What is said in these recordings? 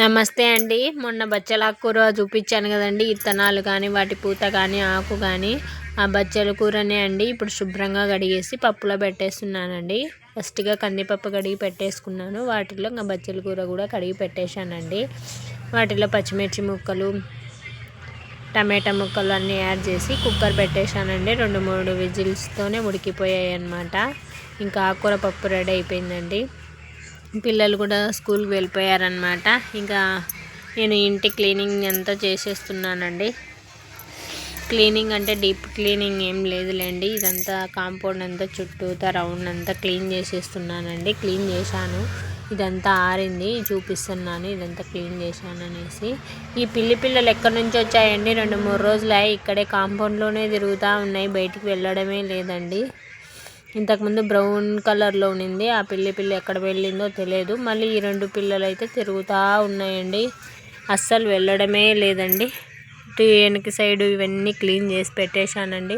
నమస్తే అండి. మొన్న బచ్చల కూర చూపించాను కదండి. ఇత్తనాలు కానీ వాటి పూత కానీ ఆకు కానీ ఆ బచ్చల కూరనే అండి. ఇప్పుడు శుభ్రంగా కడిగేసి పప్పులో పెట్టేస్తున్నానండి. ఫస్ట్గా కందిపప్పు కడిగి పెట్టేసుకున్నాను. వాటిలో ఇంకా బచ్చల కూర కూడా కడిగి పెట్టేశానండి. వాటిలో పచ్చిమిర్చి ముక్కలు టమాటా ముక్కలు అన్నీ యాడ్ చేసి కుక్కర్ పెట్టేశానండి. రెండు మూడు విజిల్స్తోనే ఉడికిపోయాయి అన్నమాట ఇంకా ఆకుకూర పప్పు రెడీ అయిపోయిందండి. పిల్లలు కూడా స్కూల్కి వెళ్ళిపోయారనమాట ఇంకా నేను ఇంటి క్లీనింగ్ అంతా చేసేస్తున్నానండి. క్లీనింగ్ అంటే డీప్ క్లీనింగ్ ఏం లేదులేండి. ఇదంతా కాంపౌండ్ అంతా చుట్టూతా రౌండ్ అంతా క్లీన్ చేసేస్తున్నానండి. క్లీన్ చేశాను. ఇదంతా ఆరింది. చూపిస్తున్నాను. ఇదంతా క్లీన్ చేశాను అనేసి ఈ పిల్లి పిల్లలు ఎక్కడి నుంచి వచ్చాయండి? రెండు మూడు రోజులు ఇక్కడే కాంపౌండ్లోనే తిరుగుతూ ఉన్నాయి. బయటికి వెళ్ళడమే లేదండి. ఇంతకుముందు బ్రౌన్ కలర్లో ఉన్నింది ఆ పిల్లి పిల్లి ఎక్కడ వెళ్ళిందో తెలియదు. మళ్ళీ ఈ రెండు పిల్లలు అయితే తిరుగుతూ ఉన్నాయండి. అస్సలు వెళ్ళడమే లేదండి. ఇటు వెనక సైడ్ ఇవన్నీ క్లీన్ చేసి పెట్టేశానండి.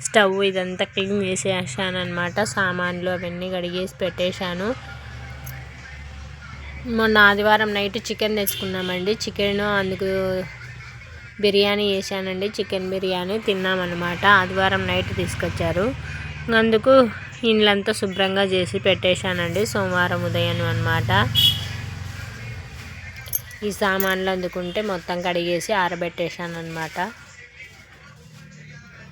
స్టవ్ ఇదంతా క్లీన్ చేసేసాను అనమాట సామాన్లు అవన్నీ కడిగేసి పెట్టేశాను. మొన్న ఆదివారం నైట్ చికెన్ తెచ్చుకున్నామండి. చికెన్ అందుకు బిర్యానీ చేశానండి. చికెన్ బిర్యానీ తిన్నామన్నమాట. ఆదివారం నైట్ తీసుకొచ్చారు. అందుకు ఇండ్లంతా శుభ్రంగా చేసి పెట్టేశానండి సోమవారం ఉదయం అనమాట ఈ సామాన్లు అందుకుంటే మొత్తం కడిగేసి ఆరబెట్టేశాను అనమాట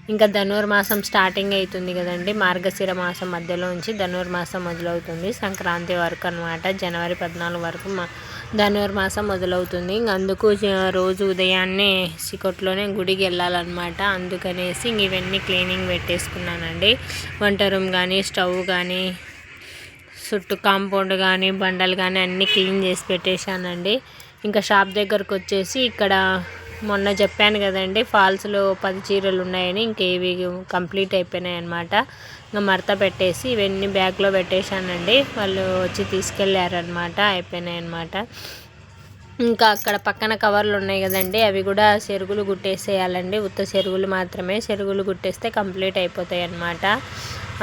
ఇంకా ధనుర్మాసం స్టార్టింగ్ అవుతుంది కదండి మార్గశిర మాసం మధ్యలో నుంచి ధనుర్మాసం మొదలవుతుంది సంక్రాంతి వరకు అనమాట జనవరి పద్నాలుగు వరకు మా ధనుర్మాసం మొదలవుతుంది. ఇంక అందుకు రోజు ఉదయాన్నే చికొట్లోనే గుడికి వెళ్ళాలన్నమాట. అందుకనేసి ఇవన్నీ క్లీనింగ్ పెట్టేసుకున్నానండి. వంట రూమ్ కానీ స్టవ్ కానీ చుట్టూ కాంపౌండ్ కానీ బండలు కానీ అన్నీ క్లీన్ చేసి పెట్టేశానండి. ఇంకా షాప్ దగ్గరకు వచ్చేసి ఇక్కడ మొన్న చెప్పాను కదండి ఫాల్స్లో పది చీరలు ఉన్నాయని ఇంకేవి కంప్లీట్ అయిపోయినాయి అనమాట ఇంకా మడత పెట్టేసి ఇవన్నీ బ్యాగ్లో పెట్టేశానండి. వాళ్ళు వచ్చి తీసుకెళ్ళారనమాట అయిపోయినాయి అనమాట ఇంకా అక్కడ పక్కన కవర్లు ఉన్నాయి కదండి అవి కూడా చెరుగులు గుట్టేసేయాలండి. ఉత్త చెరుగులు మాత్రమే చెరుగులు గుట్టేస్తే కంప్లీట్ అయిపోతాయి అన్నమాట.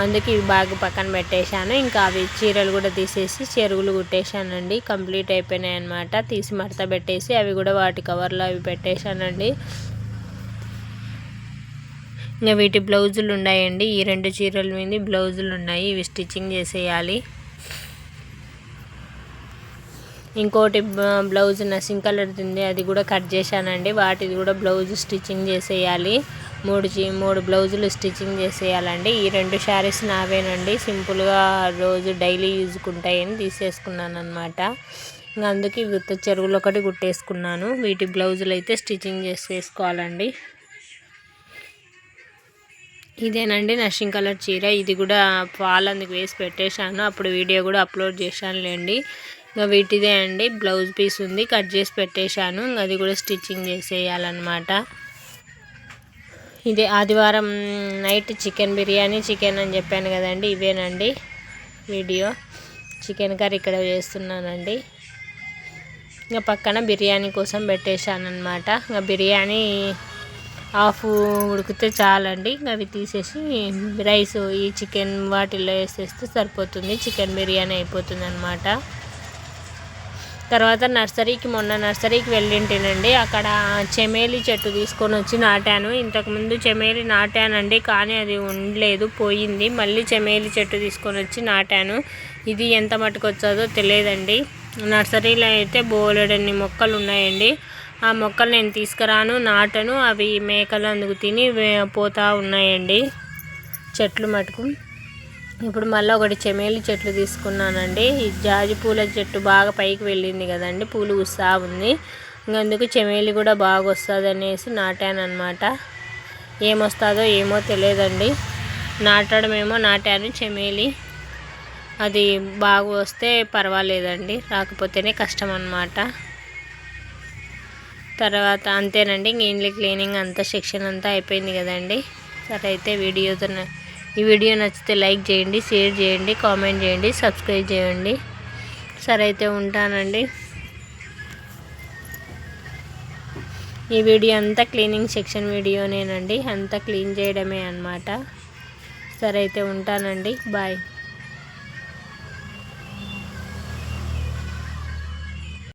అందుకే ఇవి బాగా పక్కన పెట్టేశాను. ఇంకా అవి చీరలు కూడా తీసేసి చెరుగులు కుట్టేశానండి. కంప్లీట్ అయిపోయినాయి అనమాట తీసి మడత పెట్టేసి అవి కూడా వాటి కవర్లో అవి పెట్టేశానండి. ఇంకా వీటి బ్లౌజులు ఉన్నాయండి. ఈ రెండు చీరల మీద బ్లౌజులు ఉన్నాయి. ఇవి స్టిచ్చింగ్ చేసేయాలి. ఇంకోటి బ్లౌజ్ నసింగ్ కలర్ ఉంది అది కూడా కట్ చేశానండి. వాటిది కూడా బ్లౌజ్ స్టిచ్చింగ్ చేసేయాలి. మూడు మూడు బ్లౌజులు స్టిచ్చింగ్ చేసేయాలండి. ఈ రెండు శారీస్ నావేనండి. సింపుల్గా రోజు డైలీ యూజ్కుంటాయని తీసేసుకున్నాను అనమాట ఇంకా అందుకే విత్త చెరువులు ఒకటి కుట్టేసుకున్నాను. వీటి బ్లౌజులు అయితే స్టిచ్చింగ్ చేసేసుకోవాలండి. ఇదేనండి నషింగ్ కలర్ చీర. ఇది కూడా పాలు అందుకు వేసి పెట్టేశాను. అప్పుడు వీడియో కూడా అప్లోడ్ చేశానులేండి. ఇంకా వీటిదే అండి. బ్లౌజ్ పీస్ ఉంది. కట్ చేసి పెట్టేశాను. అది కూడా స్టిచ్చింగ్ చేసేయాలన్నమాట. ఇది ఆదివారం నైట్ చికెన్ బిర్యానీ చికెన్ అని చెప్పాను కదండి. ఇవేనండి వీడియో. చికెన్ కర్రీ ఇక్కడ చేస్తున్నానండి. ఇంకా పక్కన బిర్యానీ కోసం పెట్టేశాను అనమాట ఇంకా బిర్యానీ హాఫ్ ఉడికితే చాలండి. ఇంకా అవి తీసేసి రైస్ ఈ చికెన్ వాటిల్లో వేసేస్తే సరిపోతుంది. చికెన్ బిర్యానీ అయిపోతుంది అనమాట తర్వాత నర్సరీకి మొన్న నర్సరీకి వెళ్ళింటేనండి. అక్కడ చెమేలి చెట్టు తీసుకొని వచ్చి నాటాను. ఇంతకుముందు చెమేలి నాటానండి కానీ అది ఉండలేదు పోయింది. మళ్ళీ చెమేలి చెట్టు తీసుకొని వచ్చి నాటాను. ఇది ఎంత మటుకు వచ్చాదో తెలియదండి. నర్సరీలో అయితే బోలెడన్ని మొక్కలు ఉన్నాయండి. ఆ మొక్కలు నేను తీసుకురాను నాటను. అవి మేకలు అందుకు తిని పోతూ ఉన్నాయండి. చెట్లు మటుకు. ఇప్పుడు మళ్ళీ ఒకటి చెమేలి చెట్లు తీసుకున్నానండి. ఈ జాజి పూల చెట్టు బాగా పైకి వెళ్ళింది కదండి పూలు ఉస్తా ఉంది. అందుకు చెమేలి కూడా బాగా వస్తుంది అనేసి నాటానమాట ఏమొస్తుందో ఏమో తెలియదండి. నాటడమేమో నాటాను చెమేలి. అది బాగా వస్తే పర్వాలేదండి రాకపోతేనే కష్టం అన్నమాట. తర్వాత అంతేనండి ఇంక క్లీనింగ్ అంతా సెక్షన్ అంతా అయిపోయింది కదండి. సరే అయితే వీడియోతో ఈ వీడియో నచ్చితే లైక్ చేయండి షేర్ చేయండి కామెంట్ చేయండి సబ్స్క్రైబ్ చేయండి. సరే అయితే ఉంటానండి. ఈ వీడియో అంతా క్లీనింగ్ సెక్షన్ వీడియోనేనండి. అంతా క్లీన్ చేయడమే అనమాట సరే అయితే ఉంటానండి. బాయ్.